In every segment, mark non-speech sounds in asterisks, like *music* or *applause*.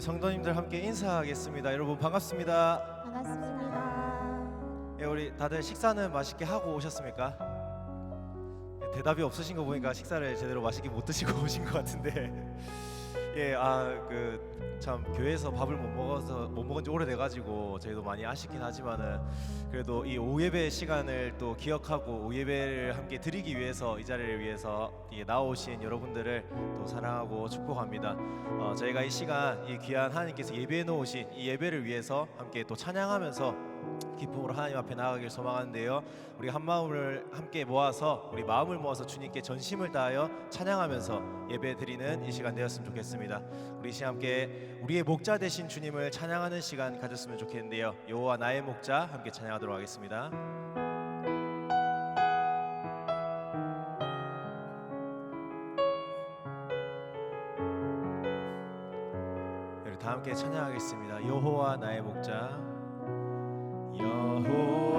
우리 성도님들 함께 인사하겠습니다. 여러분 반갑습니다. 반갑습니다. 예, 우리 다들 식사는 맛있게 하고 오셨습니까? 예, 대답이 없으신 거 보니까 식사를 제대로 맛있게 못 드시고 *laughs* 오신 것 같은데. 예, 아 그 참 교회에서 밥을 못 먹어서 못 먹은 지 오래돼 가지고 저희도 많이 아쉽긴 하지만은 그래도 이 오예배 시간을 또 기억하고 오예배를 함께 드리기 위해서 이 자리를 위해서 이 나오신 여러분들을 또 사랑하고 축복합니다. 어, 저희가 이 시간 이 귀한 하나님께서 예배해 놓으신 이 예배를 위해서 함께 또 찬양하면서 기쁨으로 하나님 앞에 나아가길 소망하는데요. 우리 한 마음을 함께 모아서 우리 마음을 모아서 주님께 전심을 다하여 찬양하면서 예배 드리는 이 시간 되었으면 좋겠습니다. 우리 이 시간 함께 우리의 목자 되신 주님을 찬양하는 시간 가졌으면 좋겠는데요. 여호와 나의 목자 함께 찬양하도록 하겠습니다. 우리 다 함께 찬양하겠습니다. 여호와 나의 목자 여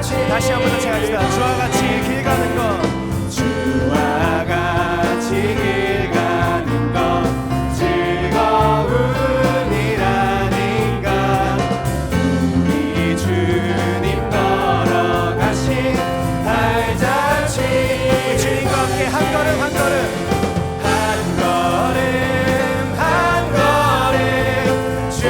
같이 다시 한번 같이 합시다. 주와 같이 길 가는 것 주와 같이 길 가는 것 즐거운 일 아닌가. 우리 주님 걸어가신 발자취 주님과 함께 한 걸음 한 걸음. 한 걸음 한 걸음. 주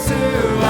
seu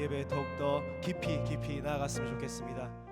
예배에 더욱더 깊이 깊이 나아갔으면 좋겠습니다.